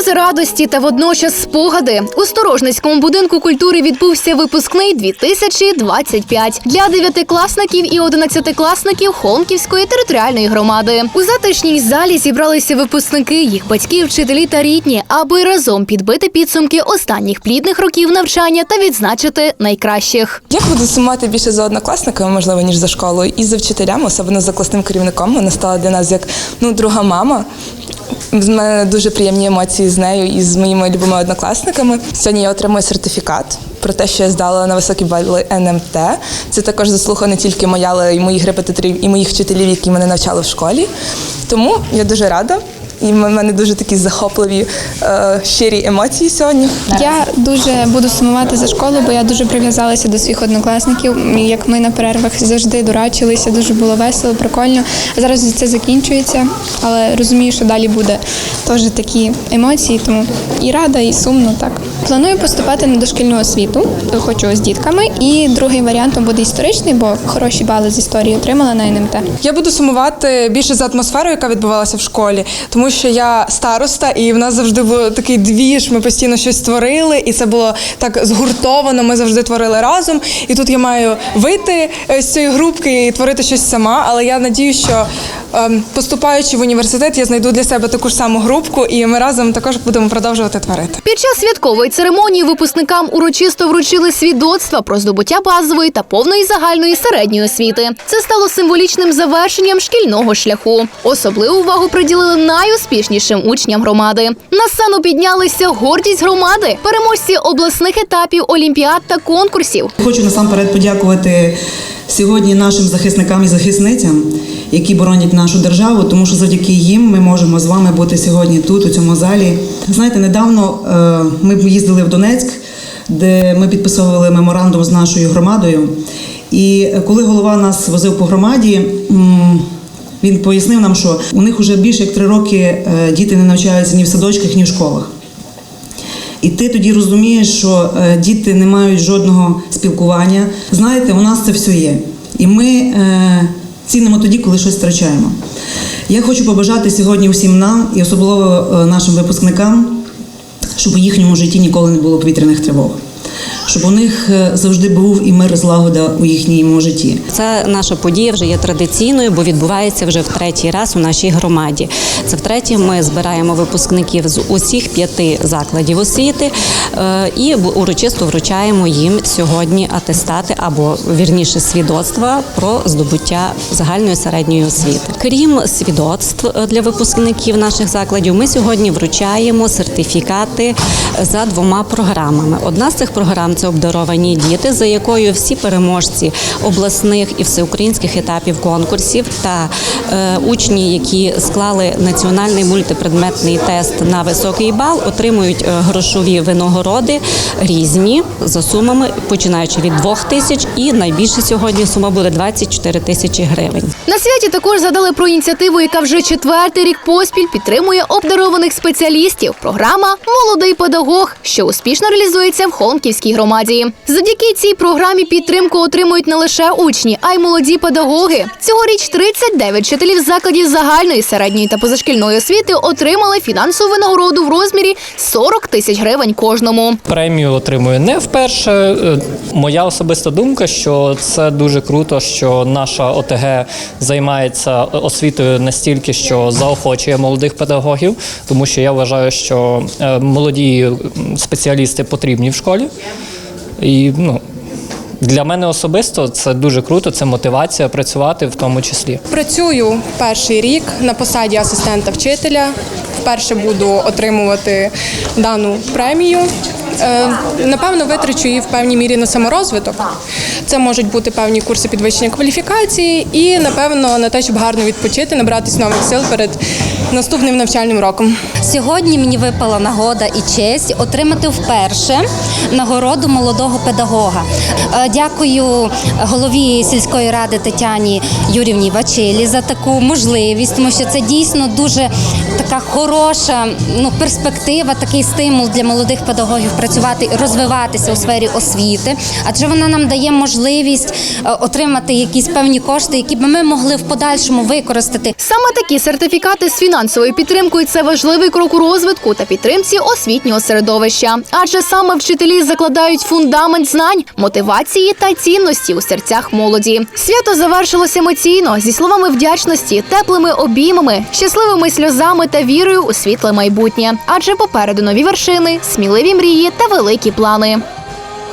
Сльози радості та водночас спогади у Сторожницькому будинку культури відбувся випускний 2025 для дев'ятикласників і одинадцятикласників Холмківської територіальної громади. У затишній залі зібралися випускники, їх батьки, вчителі та рідні, аби разом підбити підсумки останніх плідних років навчання та відзначити найкращих. Я буду сумувати більше за однокласниками, можливо, ніж за школою, і за вчителями, особливо за класним керівником. Вона стала для нас як ну друга мама. В мене дуже приємні емоції з нею і з моїми любими однокласниками. Сьогодні я отримую сертифікат про те, що я здала на високі бали НМТ. Це також заслуга не тільки моя, але й моїх репетиторів і моїх вчителів, які мене навчали в школі. Тому я дуже рада. І в мене дуже такі захопливі е, щирі емоції сьогодні. Я дуже буду сумувати за школу, бо я дуже прив'язалася до своїх однокласників. Як ми на перервах завжди дурачилися, дуже було весело, прикольно. Зараз це закінчується, але розумію, що далі буде теж такі емоції, тому і рада, і сумно так. Планую поступати на дошкільну освіту, хочу з дітками. І другий варіантом буде історичний, бо хороші бали з історії отримала на НМТ. Я буду сумувати більше за атмосферою, яка відбувалася в школі, тому що я староста, і в нас завжди був такий двіж. Ми постійно щось створили, і це було так згуртовано. Ми завжди творили разом. І тут я маю вийти е, з цієї групки і творити щось сама. Але я надію, що ем, поступаючи в університет, я знайду для себе таку ж саму групку, і ми разом також будемо продовжувати творити. Під час святкової церемонії випускникам урочисто вручили свідоцтва про здобуття базової та повної загальної середньої освіти. Це стало символічним завершенням шкільного шляху. Особливу увагу приділили найуспішнішим учням громади. На сцену піднялися гордість громади, переможці обласних етапів олімпіад та конкурсів. Хочу насамперед подякувати сьогодні нашим захисникам і захисницям, які боронять нашу державу, тому що завдяки їм ми можемо з вами бути сьогодні тут, у цьому залі. Знаєте, недавно е, ми їздили в Донецьк, де ми підписували меморандум з нашою громадою. І коли голова нас возив по громаді, він пояснив нам, що у них вже більше як три роки е, діти не навчаються ні в садочках, ні в школах. І ти тоді розумієш, що е, діти не мають жодного спілкування. Знаєте, у нас це все є. І ми е, цінимо тоді, коли щось втрачаємо. Я хочу побажати сьогодні усім нам і особливо е, нашим випускникам, щоб у їхньому житті ніколи не було повітряних тривог. Щоб у них е, завжди був і мир, злагода у їхньому житті. Це наша подія вже є традиційною, бо відбувається вже в третій раз у нашій громаді. Це втретє ми збираємо випускників з усіх п'яти закладів освіти е, і урочисто вручаємо їм сьогодні атестати або вірніше свідоцтва про здобуття загальної середньої освіти. Крім свідоцтв е, для випускників наших закладів, ми сьогодні вручаємо сертифікати за двома програмами. Одна з цих програм це обдаровані діти, за якою всі переможці обласних і всеукраїнських етапів конкурсів та е, учні, які склали національний мультипредметний тест на високий бал, отримують е, грошові винагороди різні за сумами, починаючи від 2 тисяч, і найбільше сьогодні сума буде 24 тисячі гривень. На святі також згадали про ініціативу, яка вже четвертий рік поспіль підтримує обдарованих спеціалістів. Програма Молодий педагог, що успішно реалізується в Холмківській громаді. Завдяки цій програмі підтримку отримують не лише учні, а й молоді педагоги. Цьогоріч 39 вчителів закладів загальної, середньої та позашкільної освіти отримали фінансову винагороду в розмірі 40 тисяч гривень кожному. премію отримую не вперше. Е, Моя особиста думка, що це дуже круто, що наша ОТГ займається освітою настільки, що заохочує молодих педагогів, тому що я вважаю, що е, молоді спеціалісти потрібні в школі. І ну, для мене особисто це дуже круто, це мотивація працювати в тому числі. Працюю перший рік на посаді асистента вчителя. Вперше буду отримувати дану премію. Е, Напевно, витрачу її в певній мірі на саморозвиток. Це можуть бути певні курси підвищення кваліфікації і, напевно, на те, щоб гарно відпочити, набратись нових сил перед наступним навчальним роком. Сьогодні мені випала нагода і честь отримати вперше нагороду молодого педагога. Е, Дякую голові сільської ради Тетяні Юрівні Вачилі за таку можливість, тому що це дійсно дуже така хороша ну, перспектива, такий стимул для молодих педагогів працювати і розвиватися у сфері освіти, адже вона нам дає можливість е, отримати якісь певні кошти, які би ми могли в подальшому використати Саме такі сертифікати з фінансовою підтримкою це важливий крок у розвитку та підтримці освітнього середовища. Адже саме вчителі закладають фундамент знань, мотивації та цінності у серцях молоді. Свято завершилося емоційно зі словами вдячності, теплими обіймами, щасливими сльозами вірою у світле майбутнє. Адже попереду нові вершини, сміливі мрії та великі плани.